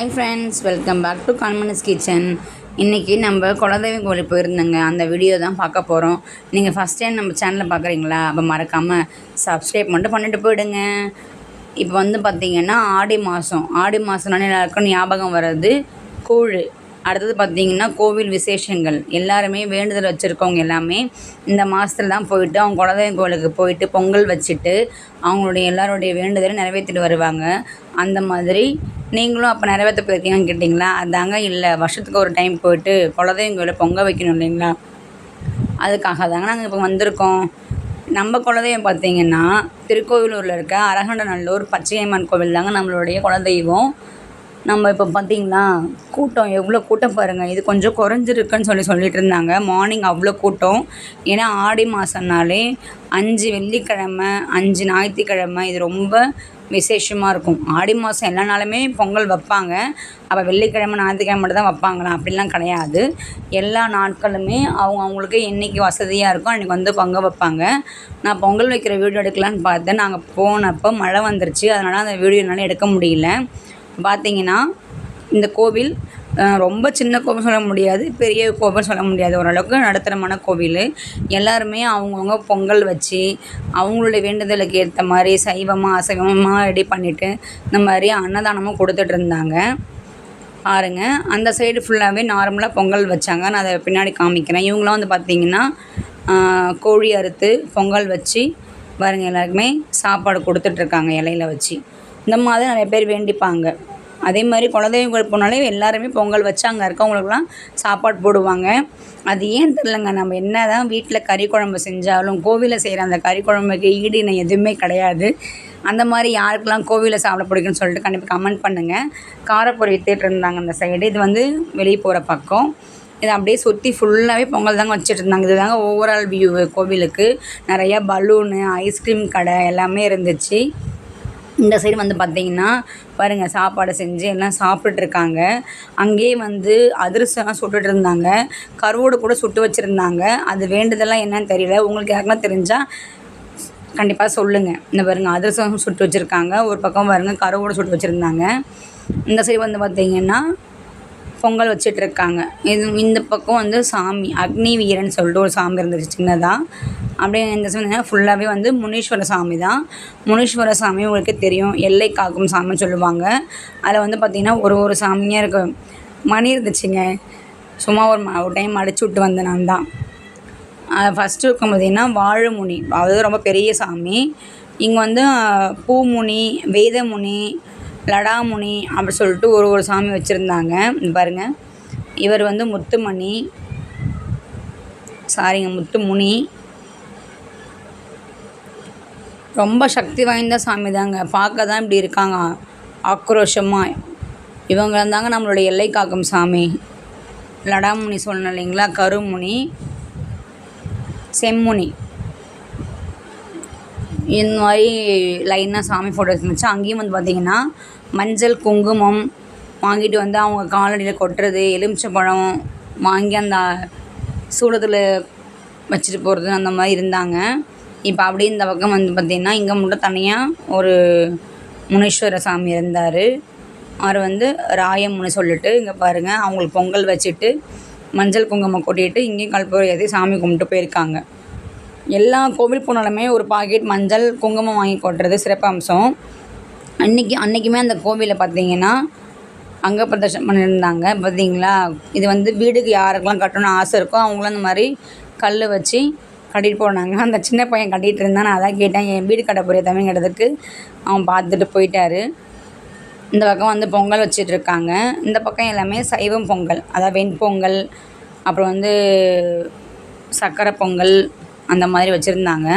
Hi friends welcome back to கான்மனஸ் kitchen இன்றைக்கி நம்ம குலதெய்வம் கோயிலுக்கு போயிருந்தோங்க. அந்த வீடியோ தான் பார்க்க போகிறோம் நீங்கள் ஃபஸ்ட் டைம் நம்ம சேனலில் பார்க்குறீங்களா? அப்போ மறக்காமல் சப்ஸ்கிரைப் மட்டும் பண்ணிட்டு போயிடுங்க. இப்போ வந்து பார்த்திங்கன்னா ஆடி மாதம் ஆடி மாதம்னாலே எல்லாருக்கும் ஞாபகம் வர்றது கூழ். அடுத்தது பார்த்திங்கன்னா கோவில் விசேஷங்கள். எல்லாருமே வேண்டுதல் வச்சுருக்கவங்க எல்லாமே இந்த மாதத்துல தான் போயிட்டு அவங்க குலதெய்வம் கோயிலுக்கு போயிட்டு பொங்கல் வச்சுட்டு அவங்களுடைய எல்லாருடைய வேண்டுதலை நிறைவேற்றிட்டு வருவாங்க. அந்த மாதிரி நீங்களும் அப்போ நிறைவேற்ற போயிருக்கீங்கன்னு கேட்டிங்களா? அதாங்க இல்லை வருஷத்துக்கு ஒரு டைம் போயிட்டு குலதெய்வம் கோயிலில் பொங்க வைக்கணும் இல்லைங்களா? அதுக்காக தாங்க நாங்கள் இப்போ வந்திருக்கோம். நம்ம குலதெய்வம் பார்த்தீங்கன்னா திருக்கோவிலூரில் இருக்க அரகண்டநல்லூர் பச்சையம்மன் கோவில் தாங்க நம்மளுடைய குலதெய்வம். நம்ம இப்போ பார்த்தீங்களா கூட்டம் எவ்வளோ கூட்டம் பாருங்கள் இது கொஞ்சம் குறைஞ்சிருக்குன்னு சொல்லி சொல்லிட்டு இருந்தாங்க. மார்னிங் அவ்வளோ கூட்டம். ஏன்னா ஆடி மாதம்னாலே அஞ்சு வெள்ளிக்கிழமை அஞ்சு ஞாயிற்றுக்கிழமை இது ரொம்ப விசேஷமாக இருக்கும். ஆடி மாதம் எல்லா நாளுமே பொங்கல் வைப்பாங்க. அப்போ வெள்ளிக்கிழமை ஞாயிற்றுக்கிழமை மட்டும் தான் வைப்பாங்களா அப்படிலாம் கிடையாது. எல்லா நாட்களுமே அவங்க அவங்களுக்கு என்றைக்கு வசதியாக இருக்கோ அன்றைக்கி வந்து பொங்கல் வைப்பாங்க. நான் பொங்கல் வைக்கிற வீடியோ எடுக்கலான்னு பார்த்தேன். நாங்கள் போனப்போ மழை வந்துருச்சு. அதனால் அந்த வீடியோ என்னால் எடுக்க முடியல. பார்த்தீங்கன்னா இந்த கோவில் ரொம்ப சின்ன கோவில் சொல்ல முடியாது பெரிய கோவில் சொல்ல முடியாது. ஓரளவுக்கு நடுத்தரமான கோவில். எல்லாருமே அவங்கவுங்க பொங்கல் வச்சு அவங்களுடைய வேண்டுதலுக்கு ஏற்ற மாதிரி சைவமாக அசைவமாக ரெடி பண்ணிவிட்டு இந்த மாதிரி அன்னதானமும் கொடுத்துட்டு இருந்தாங்க. பாருங்க அந்த சைடு ஃபுல்லாகவே நார்மலாக பொங்கல் வச்சாங்க. நான் அதை பின்னாடி காமிக்கிறேன். இவங்களாம் வந்து பார்த்திங்கன்னா கோழி அறுத்து பொங்கல் வச்சு பாருங்கள் எல்லாருக்குமே சாப்பாடு கொடுத்துட்ருக்காங்க இலையில வச்சு. இந்த மாதிரி நிறைய பேர் வேண்டிப்பாங்க. அதே மாதிரி குலதெய்வம் கோயில் போனாலே எல்லாருமே பொங்கல் வச்சு அங்கே இருக்கவங்களுக்குலாம் சாப்பாடு போடுவாங்க. அது ஏன் தெரிலங்க நம்ம என்ன தான் வீட்டில் கறி குழம்பு செஞ்சாலும் கோவிலில் செய்கிற அந்த கறி குழம்புக்கு ஈடு இணை எதுவுமே கிடையாது. அந்த மாதிரி யாருக்கெல்லாம் கோவிலில் சாப்பிட பிடிக்கும்னு சொல்லிட்டு கண்டிப்பாக கமெண்ட் பண்ணுங்கள் காரப்பொரி வித்துட்டு இருந்தாங்க அந்த சைடு இது வந்து வெளியே போகிற பக்கம். இதை அப்படியே சுற்றி ஃபுல்லாகவே பொங்கல் தாங்க வச்சுட்டு இருந்தாங்க. இது தாங்க ஓவரால் வியூ கோவிலுக்கு. நிறையா பலூனு ஐஸ்கிரீம் கடை எல்லாமே இருந்துச்சு. இந்த சைடு வந்து பார்த்திங்கன்னா பாருங்கள் சாப்பாடு செஞ்சு எல்லாம் சாப்பிட்டுட்ருக்காங்க. அங்கேயே வந்து அதிரசம்லாம் சுட்டுட்டு இருந்தாங்க கருவோடு கூட சுட்டு வச்சுருந்தாங்க. அது வேண்டுதெல்லாம் என்னன்னு தெரியல. உங்களுக்கு யாருக்கெல்லாம் தெரிஞ்சால் கண்டிப்பாக சொல்லுங்கள் இந்த பாருங்கள் அதிரசம் சுட்டு வச்சுருக்காங்க. ஒரு பக்கம் பாருங்கள் கருவோடு சுட்டு வச்சுருந்தாங்க. இந்த சைடு வந்து பார்த்திங்கன்னா பொங்கல் வச்சிட்ருக்காங்க. இது இந்த பக்கம் வந்து சாமி அக்னி வீரன் சொல்லிட்டு ஒரு சாமி இருந்துச்சு சின்னதாக அப்படியே இந்த சைடு ஃபுல்லாகவே வந்து முனீஸ்வர சாமி தான். முனீஸ்வர சாமி உங்களுக்கு தெரியும் எல்லை காக்கும் சாமின்னு சொல்லுவாங்க. அதில் வந்து பார்த்திங்கன்னா ஒரு ஒரு சாமியாக இருக்கு. மணி இருந்துச்சுங்க. சும்மா ஒரு ஒரு டைம் அடிச்சு விட்டு வந்தேன் நான் தான். ஃபஸ்ட்டு இருக்கும் பார்த்திங்கன்னா வாழுமுனி. அது ரொம்ப பெரிய சாமி. இங்கே வந்து பூமுனி வேதமுனி லடாமுனி அப்படி சொல்லிட்டு ஒரு ஒரு சாமி வச்சுருந்தாங்க. பாருங்கள் இவர் வந்து முத்துமணி. சாரிங்க முத்துமுனி. ரொம்ப சக்தி வாய்ந்த சாமி தாங்க. பார்க்க தான் இப்படி இருக்காங்க. ஆக்ரோஷமாக இவங்க தாங்க நம்மளுடைய எல்லை காக்கும் சாமி. லடாமுனி சொன்னேன் இல்லைங்களா? கருமுனி. செம்முனி. இந்த மாதிரி லைனாக சாமி ஃபோட்டோ இருந்துச்சு அங்கேயும் வந்து பார்த்திங்கன்னா மஞ்சள் குங்குமம் வாங்கிட்டு வந்து அவங்க காலடியில் கொட்டுறது எலுமிச்சப்பழம் வாங்கி அந்த சூளத்தில் வச்சுட்டு போகிறது அந்த மாதிரி இருந்தாங்க. இப்போ அப்படியே இந்த பக்கம் வந்து பார்த்திங்கன்னா இங்கே மட்டும் தனியாக ஒரு முனீஸ்வர சாமி இருந்தார். அவர் வந்து ராயம்னு சொல்லிட்டு இங்கே பாருங்கள் அவங்களுக்கு பொங்கல் வச்சுட்டு மஞ்சள் குங்குமம் கொட்டிட்டு இங்கேயும் கல்பூரம் ஏற்றி சாமி கும்பிட்டு போயிருக்காங்க. எல்லா கோவில் போனாலுமே ஒரு பாக்கெட் மஞ்சள் குங்குமம் வாங்கி கொட்டுறது சிறப்பம்சம். அன்றைக்கி அன்றைக்குமே அந்த கோவிலில் பார்த்தீங்கன்னா அங்க பிரதர்ஷனம் பண்ணியிருந்தாங்க. பார்த்தீங்களா இது வந்து வீடுக்கு யாருக்கெல்லாம் கட்டணும்னு ஆசை இருக்கோ அவங்களும் அந்த மாதிரி கல் வச்சு கட்டிட்டு போனாங்க. அந்த சின்ன பையன் கட்டிகிட்டு இருந்தான். நான் அதான் கேட்டேன் என் வீடு கட்ட போகிற தமிழ் அவன் பார்த்துட்டு போயிட்டாரு. இந்த பக்கம் வந்து பொங்கல் வச்சுட்டு இருக்காங்க. இந்த பக்கம் எல்லாமே சைவம் பொங்கல். அதாவது வெண்பொங்கல் அப்புறம் வந்து சர்க்கரை பொங்கல் அந்த மாதிரி வச்சுருந்தாங்க.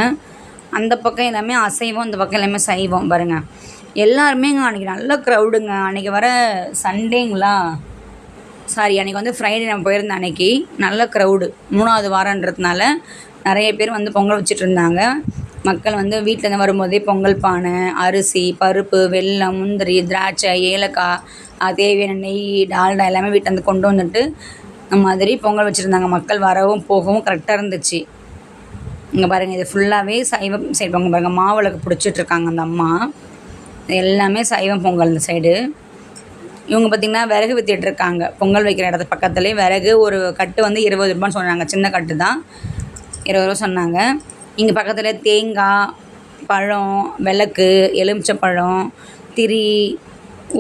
அந்த பக்கம் எல்லாமே அசைவம் இந்த பக்கம் எல்லாமே சைவம் பாருங்கள் எல்லாருமே இங்கே அன்றைக்கி நல்ல க்ரௌடுங்க அன்றைக்கி வர சண்டேங்களா சாரி அன்றைக்கி வந்து ஃப்ரைடே நம்ம போயிருந்தேன் அன்றைக்கி நல்ல க்ரௌடு மூணாவது வாரன்றதுனால நிறைய பேர் வந்து பொங்கல் வச்சுட்டு இருந்தாங்க. மக்கள் வந்து வீட்டிலேருந்து வரும்போதே பொங்கல் பானை அரிசி பருப்பு வெல்லம் முந்திரி திராட்சை ஏலக்காய் தேவையான நெய் டால்டா எல்லாமே வீட்டிலேருந்து கொண்டு வந்துட்டு மாதிரி பொங்கல் வச்சுருந்தாங்க. மக்கள் வரவும் போகவும் கரெக்டாக இருந்துச்சு. இங்கே பாருங்கள் இது ஃபுல்லாகவே சைவம் செய்வாங்க பாருங்கள் மாவிளக்கு பிடிச்சிட்ருக்காங்க அந்த அம்மா. இது எல்லாமே சைவம் பொங்கல் இந்த சைடு இவங்க பார்த்திங்கன்னா விறகு வித்துட்டு இருக்காங்க பொங்கல் வைக்கிற இடத்து பக்கத்துலேயே விறகு ஒரு கட்டு வந்து இருபது ரூபான்னு சொன்னாங்க. சின்ன கட்டு தான். இருபது ரூபா சொன்னாங்க. இங்கே பக்கத்தில் தேங்காய் பழம் விளக்கு எலுமிச்சப்பழம் திரி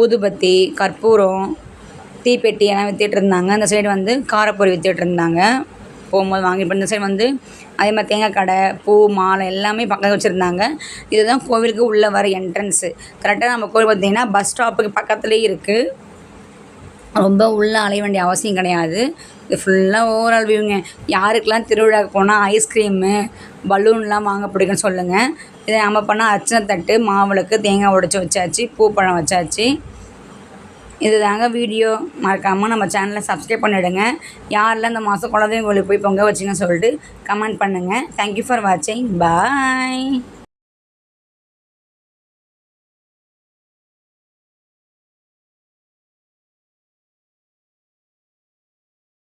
ஊதுபத்தி கற்பூரம் தீப்பெட்டி எல்லாம் வித்திட்டு இருந்தாங்க அந்த சைடு வந்து காரப்பொரி வித்திட்டு இருந்தாங்க போகும்போது வாங்கிட்டு இந்த சைடு வந்து அதே மாதிரி தேங்காய் கடை பூ மாலை எல்லாமே பக்கத்தில் வச்சுருந்தாங்க. இதுதான் கோவிலுக்கு உள்ளே வர என்ட்ரன்ஸு கரெக்டாக நம்ம கோவில் பார்த்திங்கன்னா பஸ் ஸ்டாப்புக்கு பக்கத்துலேயே இருக்குது ரொம்ப உள்ளே அலைய வேண்டிய அவசியம் கிடையாது. இது ஃபுல்லாக ஓவரால் வியூங்க யாருக்கெல்லாம் திருவிழாவுக்கு போனால் ஐஸ்கிரீமு பலூன்லாம் வாங்க பிடிக்கும்னு சொல்லுங்கள் இதை நம்ம பண்ணால் அர்ச்சனை தட்டு மாவிளக்கு தேங்காய் உடச்சி வச்சாச்சு பூப்பழம் வச்சாச்சு. இது தாங்க வீடியோ. மறக்காமல் நம்ம சேனலை சப்ஸ்கிரைப் பண்ணிவிடுங்க யாரில் இந்த மாதம் குலதெய்வம் கோயிலுக்கு போய் பொங்க வச்சிங்கன்னு சொல்லிட்டு கமெண்ட் பண்ணுங்கள் தேங்க்யூ ஃபார் வாட்சிங் பாய்